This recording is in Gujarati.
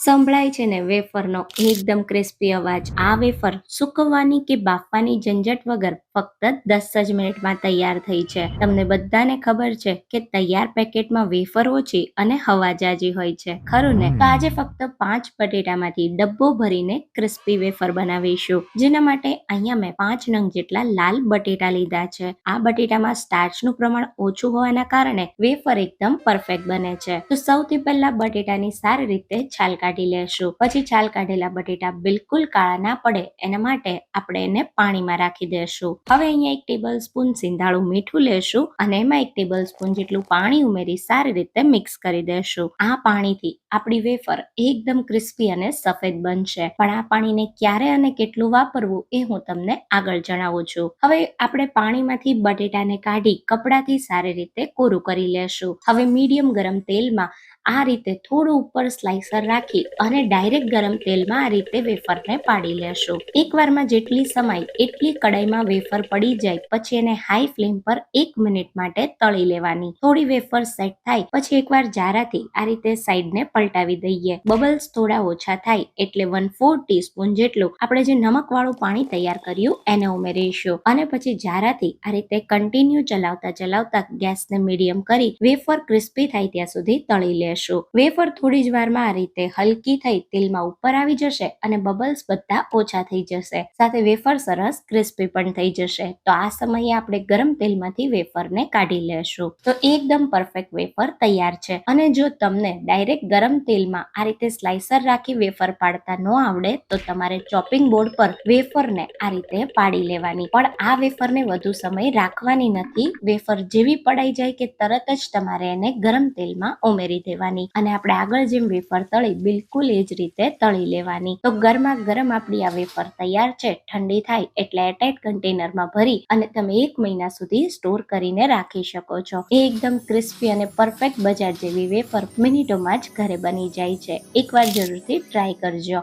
સંભળાય છે ને વેફરનો એકદમ ક્રિસ્પી અવાજ. આ વેફર સૂકવવાની કે બાફવાની ઝંઝટ વગર ફક્ત દસ જ મિનિટમાં તૈયાર થઈ છે. તમને બધાને ખબર છે કે તૈયાર પેકેટમાં વેફર ઓછી અને હવા જાજી હોય છે. ખરું ને? તો આજે ફક્ત પાંચ બટેટામાંથી ડબ્બો ભરીને ક્રિસ્પી વેફર બનાવીશું. જેના માટે અહીંયા મેં પાંચ નંગ જેટલા લાલ બટેટા લીધા છે. આ બટેટામાં સ્ટાર્ચનું પ્રમાણ ઓછું હોવાના કારણે વેફર એકદમ પરફેક્ટ બને છે. તો સૌથી પહેલા બટેટાની સારી રીતે છાલ કાઢી લેશું. પછી છાલ કાઢેલા બટેટા બિલકુલ કાળા ના પડે એના માટે આપણે એને પાણીમાં રાખી દેશું. હવે અહીંયા એક ટેબલ સ્પૂન સિંધાળું મીઠું લેશું અને એમાં એક ટેબલ સ્પૂન જેટલું પાણી ઉમેરી સારી રીતે મિક્સ કરી દેશું. આ પાણીથી આપણી વેફર એકદમ ક્રિસ્પી અને સફેદ બનશે. પણ આ પાણીને ક્યારે અને કેટલું વાપરવું એ હું તમને આગળ જણાવું છું. હવે આપણે પાણીમાંથી બટેટાને કાઢી કપડાથી સારી રીતે કોરું કરી લેશું. હવે મીડિયમ ગરમ તેલમાં આ રીતે થોડું ઉપર સ્લાઇસર રાખી અને ડાયરેક્ટ ગરમ તેલમાં આ રીતે વેફરને પાડી લેશું. એકવારમાં જેટલી સમાય એટલી કડાઈમાં વેફર પડી જાય, પછી એને હાઈ ફ્લેમ પર એક મિનિટ માટે તળી લેવાની. થોડી વેફર સેટ થાય, પછી એકવાર જારાથી આ રીતે સાઈડને પલટાવી દઈએ. બબલ્સ થોડા ઓછા થાય, એટલે વન ફોર ટીસ્પૂન જેટલું આપણે જે નમક વાળું પાણી તૈયાર કર્યું એને ઉમેરીશું. અને પછી જારાથી આ રીતે કન્ટિન્યુ ચલાવતા ચલાવતા ગેસને મીડિયમ કરી વેફર ક્રિસ્પી થાય ત્યાં સુધી તળી લેશું વેફર થોડી જ વારમાં આ રીતે હલકી થઈ તેલમાં ઉપર આવી જશે અને બબલ્સ બધા ઓછા થઈ જશે. સાથે વેફર સરસ ક્રિસ્પી પણ થઈ જશે. તો આ સમયે આપણે ગરમ તેલમાંથી વેફરને કાઢી લેશું. તો એકદમ પરફેક્ટ વેફર તૈયાર છે. અને જો તમને ડાયરેક્ટ ગરમ તેલમાં આ રીતે સ્લાઇસર રાખી વેફર પાડતા ન આવડે, તો તમારે ચોપિંગ બોર્ડ પર વેફરને આ રીતે પાડી લેવાની. પણ આ વેફરને વધુ સમય રાખવાની નથી. વેફર જેવી પડાઈ જાય કે તરત જ તમારે એને ગરમ તેલમાં ઉમેરી દેવાની. અને આપણે આગળ જેમ વેફર તળી બિલકુલ એ જ રીતે તળી લેવાની. તો ગરમા ગરમ આપણી આ વેફર તૈયાર છે, ઠંડી થાય એટલે એરટાઈટ કન્ટેનરમાં ભરી અને તમે એક મહિના સુધી સ્ટોર કરીને રાખી શકો છો. એ એકદમ ક્રિસ્પી અને પરફેક્ટ બજાર જેવી વેફર મિનિટોમાં જ ઘરે બની જાય છે. એકવાર જરૂરથી ટ્રાય કરજો.